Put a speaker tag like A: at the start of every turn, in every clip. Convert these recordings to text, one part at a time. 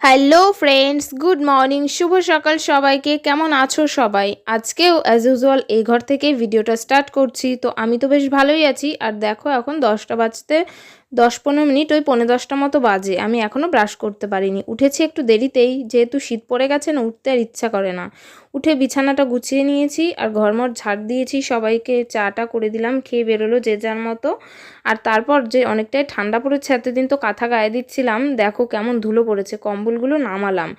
A: Hello friends good morning শুভ সকাল সবাইকে। কেমন আছো সবাই? আজকেও অ্যাজ ইউজুয়াল এই ঘর থেকে ভিডিওটা স্টার্ট করছি। তো আমি তো বেশ ভালোই আছি। আর দেখো, এখন দশটা বাজতে দশ পনেরো মিনিট ওই পনেরো দশটা মতো বাজে। আমি এখনও ব্রাশ করতে পারিনি। উঠেছি একটু দেরিতেই, যেহেতু শীত পড়ে গেছে না, উঠতে আর ইচ্ছা করে না। উঠে বিছানাটা গুছিয়ে নিয়েছি আর ঘরমর ঝাড় দিয়েছি, সবাইকে চাটা করে দিলাম, খেয়ে বেরোলো যে যার মতো। আর তারপর যে অনেকটাই ঠান্ডা পড়েছে, এতদিন তো কাঁথা গায়ে দিচ্ছিলাম, দেখো কেমন ধুলো পড়েছে, কম্বলগুলো নামালাম।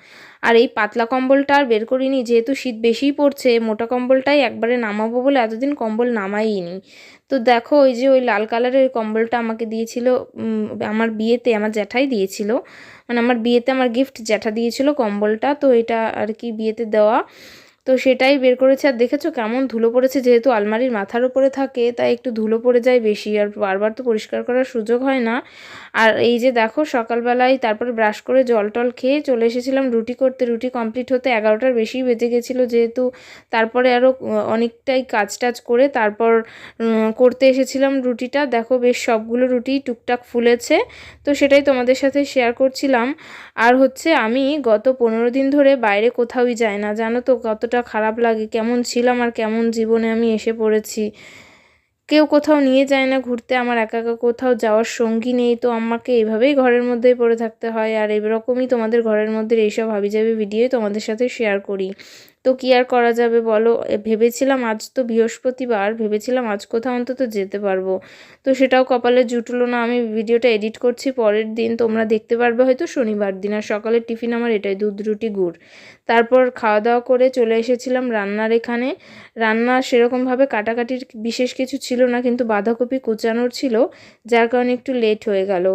A: আর এই পাতলা কম্বলটা আর বের করিনি, যেহেতু শীত বেশিই পড়ছে, মোটা কম্বলটাই একবারে নামাবো বলে এতদিন কম্বল নামাইনি। তো দেখো ওই যে ওই লাল কালারের কম্বলটা আমাকে দিয়েছিল আমার বিয়েতে আমার জ্যাঠাই দিয়েছিল। মানে আমার বিয়েতে আমার গিফট জ্যাঠা দিয়েছিল কম্বলটা। তো এটা আর কি বিয়েতে দেওয়া। তো সেটাই বের করেছে। আর দেখেছ কেমন ধুলো পড়েছে? যেহেতু আলমারির মাথার উপরে থাকে, তাই একটু ধুলো পড়ে যায় বেশি। আর বারবার তো পরিষ্কার করার সুযোগ হয় না। আর এই যে দেখো, সকালবেলায় তারপরে ব্রাশ করে জল টল খেয়ে চলে এসেছিলাম রুটি করতে। রুটি কমপ্লিট হতে এগারোটার বেশি বেজে গেছিল যেহেতু। তারপরে আরও অনেকটাই কাজ টাজ করে তারপর করতে এসেছিলাম রুটিটা। দেখো বেশ সবগুলো রুটি টুকটাক ফুলেছে। তো সেটাই তোমাদের সাথে শেয়ার করছিলাম। আর হচ্ছে আমি গত পনেরো দিন ধরে বাইরে কোথাওই যাই না। জানো তো কতটা খারাপ লাগে, কেমন ছিলাম আর কেমন জীবনে আমি এসে পড়েছি। কেউ কোথাও নিয়ে যায় না ঘুরতে, আমার একা একা কোথাও যাওয়ার সঙ্গী নেই, তো আমাকে এইভাবেই ঘরের মধ্যেই পড়ে থাকতে হয়। আর এরকমই তোমাদের ঘরের মধ্যে এইসব হাবিজাবি ভিডিও তোমাদের সাথে শেয়ার করি। তো কি আর করা যাবে বলো? ভেবেছিলাম আজ তো বৃহস্পতিবার, ভেবেছিলাম আজ কোথাও অন্তত যেতে পারব। তো সেটাও কপালে জুটলো না। আমি ভিডিওটা এডিট করছি, পরের দিন তোমরা দেখতে পারবে হয়তো শনিবার দিন। আর সকালের টিফিন আমার এটাই, দুধ, রুটি, গুড়। তারপর খাওয়া দাওয়া করে চলে এসেছিলাম রান্নার এখানে। রান্না সেরকমভাবে কাটাকাটির বিশেষ কিছু ছিল না, কিন্তু বাঁধাকপি কুচানোর ছিল, যার কারণে একটু লেট হয়ে গেল।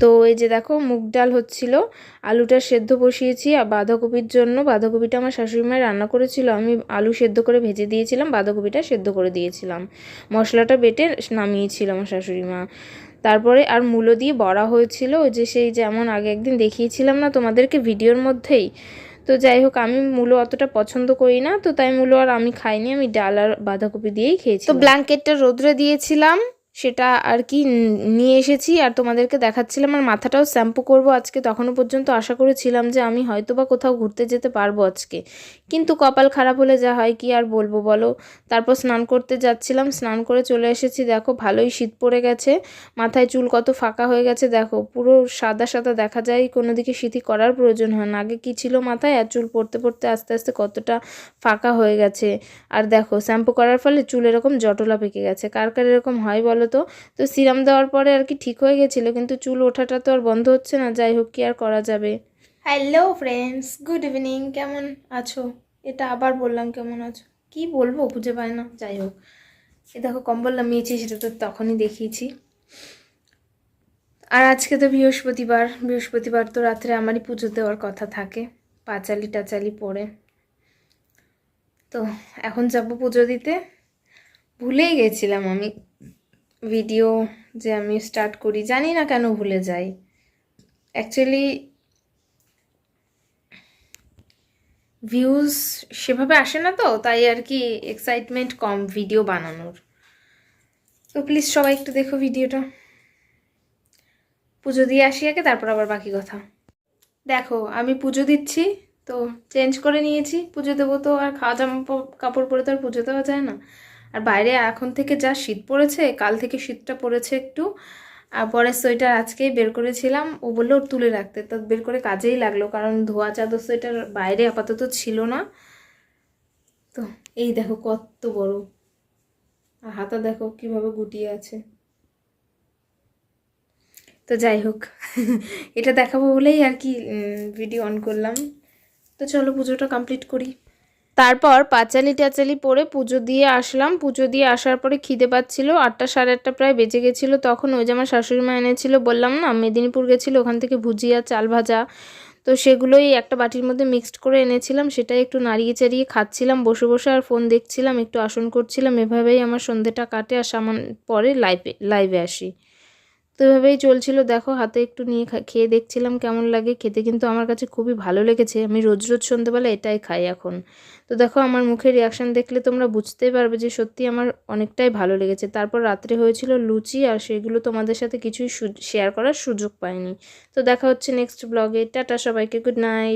A: তো এই যে দেখো মুগ ডাল হচ্ছিল, আলুটা সেদ্ধ বসিয়েছি আর বাঁধাকপির জন্য, বাঁধাকপিটা আমার শাশুড়ি মায়ের রান্না করেছিল, আমি আলু সেদ্ধ করে ভেজে দিয়েছিলাম, বাঁধাকপিটা সেদ্ধ করে দিয়েছিলাম। মশলাটা বেটে নামিয়েছিল আমার শাশুড়ি মা। তারপরে আর মূলো দিয়ে বড়া হয়েছিল, ওই যে সেই যেমন আগে একদিন দেখিয়েছিলাম না তোমাদেরকে ভিডিওর মধ্যেই। তো যাই হোক, আমি মূলো অতটা পছন্দ করি না, তো তাই মূলো আর আমি খাইনি, আমি ডাল আর বাঁধাকপি দিয়েই খেয়েছি তো ব্ল্যাঙ্কেটটা রোদ্রে দিয়েছিলাম সেটা আর কি নিয়ে এসেছি আর তোমাদেরকে দেখাচ্ছিলাম আর মাথাটাও শ্যাম্পু করব আজকে। তখনও পর্যন্ত আশা করেছিলাম যে আমি হয়তো বা কোথাও ঘুরতে যেতে পারব আজকে। কিন্তু কপাল খারাপ হলে যা হয় কি আর বলব বলো? তারপর স্নান করতে যাচ্ছিলাম, স্নান করে চলে এসেছি। দেখো ভালোই শীত পড়ে গেছে, মাথায় চুল কত ফাঁকা হয়ে গেছে। দেখো পুরো সাদা সাদা দেখা যায়, কোনো দিকে সিঁথি করার প্রয়োজন হয় না। আগে কি ছিল মাথায়? আর চুল পড়তে পড়তে আস্তে আস্তে কতটা ফাঁকা হয়ে গেছে। আর দেখো শ্যাম্পু করার ফলে চুল এরকম জটলা পেকে গেছে। কার কার এরকম হয় বলো তো তো সিরাম দেওয়ার পরে আর কি ঠিক হয়ে গেছিল, কিন্তু চুল ওঠাটা তো আর বন্ধ হচ্ছে না, যাই হোক কি আর করা যাবে। হ্যালো ফ্রেন্ডস গুড ইভিনিং কেমন আছো? এটা আবার বললাম কেমন আছো? কি বলব খুঁজে পাই না, যাই হোক। এ দেখো কম্বল নামিয়েছি, সেটা তো তখনই দেখিয়েছি। আর আজকে তো বৃহস্পতিবার বৃহস্পতিবার তো রাত্রে আমারই পুজো দেওয়ার কথা থাকে, পাঁচালি টাচালি পরে। তো এখন যাব পুজো দিতে। ভুলেই গেছিলাম আমি। ভিডিও যে আমি স্টার্ট করি, জানি না কেন ভুলে যাই। অ্যাকচুয়ালি ভিউজ সেভাবে আসে না তো, তাই আর কি এক্সাইটমেন্ট কম ভিডিও বানানোর। তো প্লিজ সবাই একটু দেখো ভিডিওটা পুজো দিয়ে আসি আগে, তারপর আবার বাকি কথা। দেখো, আমি পুজো দিচ্ছি, তো চেঞ্জ করে নিয়েছি। পুজো দেবো তো, আর খাওয়া জামা কাপড় পরে তো আর পুজো দেওয়া যায় না। আর বাইরে এখন থেকে যা শীত পড়েছে, কাল থেকে শীতটা পড়েছে একটু। আর পরের সোয়েটার আজকেই বের করেছিলাম, ও বলল ওর তুলে রাখতে। তো বের করে কাজেই লাগল, কারণ ধোয়া চাদর সোয়েটার বাইরে আপাতত ছিল না। তো এই দেখো কত বড়। আর হাতা দেখো কীভাবে গুটিয়ে আছে। তো যাই হোক, এটা দেখাবো বলেই আর কি ভিডিও অন করলাম। তো চলো পুজোটা কমপ্লিট করি। তারপর পাঁচালি টাচালি পরে পুজো দিয়ে আসলাম। পুজো দিয়ে আসার পরে খিদে পাচ্ছিল, আটটা সাড়ে আটটা প্রায় বেজে গেছিল। তখন ওই যে আমার শাশুড়ি মা এনেছিল, বললাম, না, মেদিনীপুর গেছিল, ওখান থেকে ভুজিয়া, চাল ভাজা। তো সেগুলোই একটা বাটির মধ্যে মিক্সড করে এনেছিলাম। সেটাই একটু নাড়িয়ে চাড়িয়ে খাচ্ছিলাম, বসে বসে আর ফোন দেখছিলাম, একটু আসন করছিলাম। এভাবেই আমার সন্ধেটা কাটে আর সামান পরে লাইভে লাইভে আসি। তো এভাবেই চলছিল। দেখো, হাতে একটু নিয়ে খেয়ে দেখছিলাম কেমন লাগে। খেতে কিন্তু আমার কাছে খুবই ভালো লেগেছে। আমি রোজ রোজ সন্ধ্যেবেলা এটাই খাই এখন। তো দেখো, আমার মুখের রিয়াকশান দেখলে তোমরা বুঝতেই পারবে যে সত্যি আমার অনেকটাই ভালো লেগেছে। তারপর রাত্রে হয়েছিল লুচি আর সেগুলো তোমাদের সাথে কিছুই শেয়ার করার সুযোগ পাইনি। তো দেখা হচ্ছে নেক্সট ব্লগে টাটা সবাইকে গুড নাইট